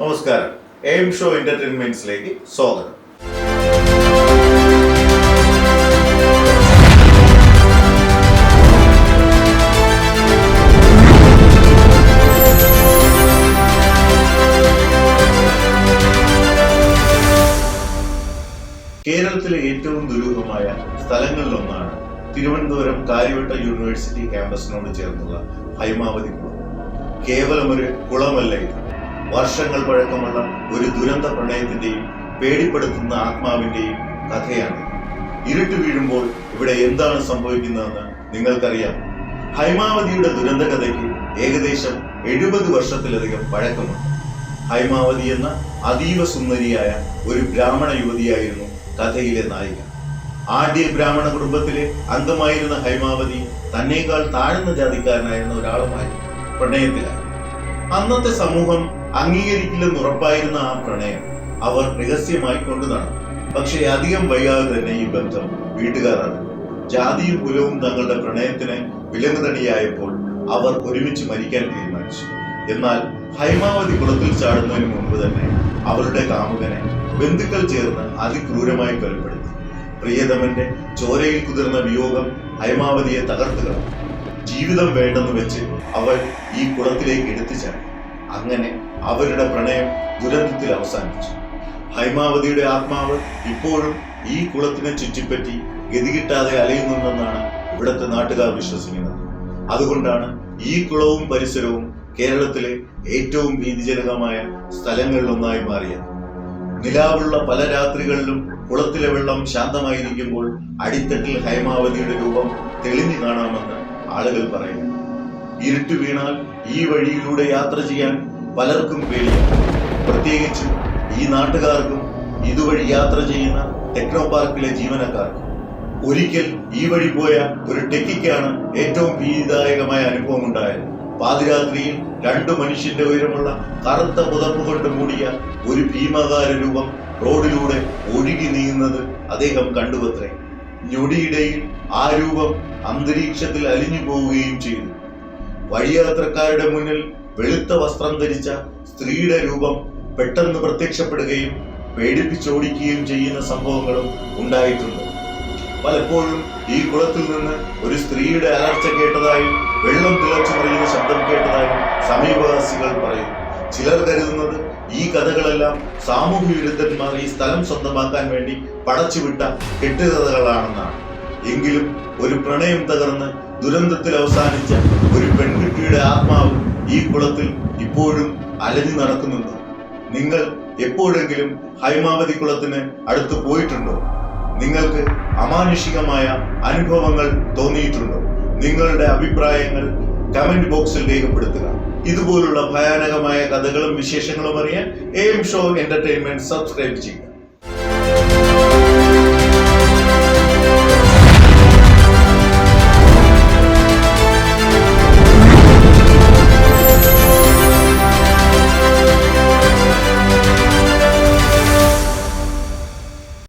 നമസ്കാരം. M show എന്റർടൈൻമെന്റ്സിലേക്ക് സ്വാഗതം. കേരളത്തിലെ ഏറ്റവും ദുരൂഹമായ സ്ഥലങ്ങളിലൊന്നാണ് തിരുവനന്തപുരം കാര്യവട്ട യൂണിവേഴ്സിറ്റി ക്യാമ്പസിനോട് ചേർന്നുള്ള ഹൈമാവതി കുളം കേവലം ഒരു കുളമല്ല ഇത്. വർഷങ്ങൾ പഴക്കമുള്ള ഒരു ദുരന്ത പ്രണയത്തിന്റെയും പേടിപ്പെടുത്തുന്ന ആത്മാവിന്റെയും കഥയാണ്. ഇരുട്ട് വീഴുമ്പോൾ ഇവിടെ എന്താണ് സംഭവിക്കുന്നതെന്ന് നിങ്ങൾക്കറിയാം. ഹൈമാവതിയുടെ ദുരന്ത കഥയ്ക്ക് ഏകദേശം എഴുപത് വർഷത്തിലധികം പഴക്കമുണ്ട്. ഹൈമാവതി എന്ന അതീവ സുന്ദരിയായ ഒരു ബ്രാഹ്മണ യുവതിയായിരുന്നു കഥയിലെ നായിക. ആദ്യ ബ്രാഹ്മണ കുടുംബത്തിലെ അംഗമായിരുന്ന ഹൈമാവതി തന്നേക്കാൾ താഴ്ന്ന ജാതിക്കാരനായിരുന്ന ഒരാളുമായി പ്രണയത്തിലായി. അന്നത്തെ സമൂഹം അംഗീകരിക്കില്ലെന്ന് ഉറപ്പായിരുന്ന ആ പ്രണയം അവർ രഹസ്യമായി കൊണ്ടു നടന്നു. പക്ഷേ അധികം വൈകാതെ തന്നെ ഈ ബന്ധം വീട്ടുകാരാണ്. ജാതിയും കുലവും തങ്ങളുടെ പ്രണയത്തിന് വിലങ്ങുതടിയായപ്പോൾ അവർ ഒരുമിച്ച് മരിക്കാൻ തീരുമാനിച്ചു. എന്നാൽ ഹൈമാവതി കുളത്തിൽ ചാടുന്നതിന് മുമ്പ് തന്നെ അവരുടെ കാമുകനെ ബന്ധുക്കൾ ചേർന്ന് അതിക്രൂരമായി കൊലപ്പെടുത്തി. പ്രിയതമന്റെ ചോരയിൽ കുതിർന്ന വിയോഗം ഹൈമാവതിയെ തകർത്തു ജീവിതം വേണ്ടെന്ന് വെച്ച് അവൾ ഈ കുളത്തിലേക്ക് എടുത്തു ചാടി. അങ്ങനെ അവരുടെ പ്രണയം ദുരന്തത്തിൽ അവസാനിച്ചു ഹൈമാവതിയുടെ ആത്മാവ് ഇപ്പോഴും ഈ കുളത്തിനെ ചുറ്റിപ്പറ്റി ഗതികിട്ടാതെ അലയുന്നുണ്ടെന്നാണ് ഇവിടുത്തെ നാട്ടുകാർ വിശ്വസിക്കുന്നത്. അതുകൊണ്ടാണ് ഈ കുളവും പരിസരവും കേരളത്തിലെ ഏറ്റവും ഭീതിജനകമായ സ്ഥലങ്ങളിലൊന്നായി മാറിയത്. നിലാവുള്ള പല രാത്രികളിലും കുളത്തിലെ വെള്ളം ശാന്തമായിരിക്കുമ്പോൾ അടിത്തട്ടിൽ ഹൈമാവതിയുടെ രൂപം തെളിഞ്ഞു കാണാമെന്ന് ആളുകൾ പറയുന്നു. ഇരുട്ട് വീണാൽ ഈ വഴിയിലൂടെ യാത്ര ചെയ്യാൻ പലർക്കും പേടിയാണ്. പ്രത്യേകിച്ചും ഈ നാട്ടുകാർക്കും ഇതുവഴി യാത്ര ചെയ്യുന്ന ടെക്നോ പാർക്കിലെ ജീവനക്കാർക്കും. ഒരിക്കൽ ഈ വഴി പോയ ഒരു ടെക്കിക്കാണ് ഏറ്റവും ഭീതിദായകമായ അനുഭവം ഉണ്ടായത് പാതിരാത്രിയിൽ രണ്ടു മനുഷ്യന്റെ ഉയരമുള്ള കറുത്ത പുതപ്പ് കൊണ്ട് മൂടിയ ഒരു ഭീമകാര രൂപം റോഡിലൂടെ ഒഴുകി നീങ്ങുന്നത് അദ്ദേഹം കണ്ടുവത്രേ. ഞൊടിയിടയിൽ ആ രൂപം അന്തരീക്ഷത്തിൽ അലിഞ്ഞു പോവുകയും ചെയ്തു. വഴിയാത്രക്കാരുടെ മുന്നിൽ വെളുത്ത വസ്ത്രം ധരിച്ച സ്ത്രീയുടെ രൂപം പെട്ടെന്ന് പ്രത്യക്ഷപ്പെടുകയും പേടിപ്പിച്ചോടിക്കുകയും ചെയ്യുന്ന സംഭവങ്ങളും ഉണ്ടായിട്ടുണ്ട്. പലപ്പോഴും ഈ കുളത്തിൽ നിന്ന് ഒരു സ്ത്രീയുടെ അലർച്ച കേട്ടതായും വെള്ളം തിളച്ചു മറിയുന്ന ശബ്ദം കേട്ടതായും സമീപവാസികൾ പറയും ചിലർ കരുതുന്നത് ഈ കഥകളെല്ലാം സാമൂഹ്യ വിരുദ്ധന്മാർ ഈ സ്ഥലം സ്വന്തമാക്കാൻ വേണ്ടി പടച്ചുവിട്ട കെട്ടുകഥകളാണെന്നാണ്. എങ്കിലും ഒരു പ്രണയം തകർന്ന് ദുരന്തത്തിൽ അവസാനിച്ച ഒരു പെൺകുട്ടിയുടെ ആത്മാവ് ഈ കുളത്തിൽ ഇപ്പോഴും അലഞ്ഞു നടക്കുന്നുണ്ട്. നിങ്ങൾ എപ്പോഴെങ്കിലും ഹൈമാവതി കുളത്തിന് അടുത്ത് പോയിട്ടുണ്ടോ? നിങ്ങൾക്ക് അമാനുഷികമായ അനുഭവങ്ങൾ തോന്നിയിട്ടുണ്ടോ? നിങ്ങളുടെ അഭിപ്രായങ്ങൾ കമന്റ് ബോക്സിൽ രേഖപ്പെടുത്തുക. ഇതുപോലുള്ള ഭയാനകമായ കഥകളും വിശേഷങ്ങളും അറിയാൻ എം ഷോ എന്റർടൈൻമെന്റ് സബ്സ്ക്രൈബ് ചെയ്യുക.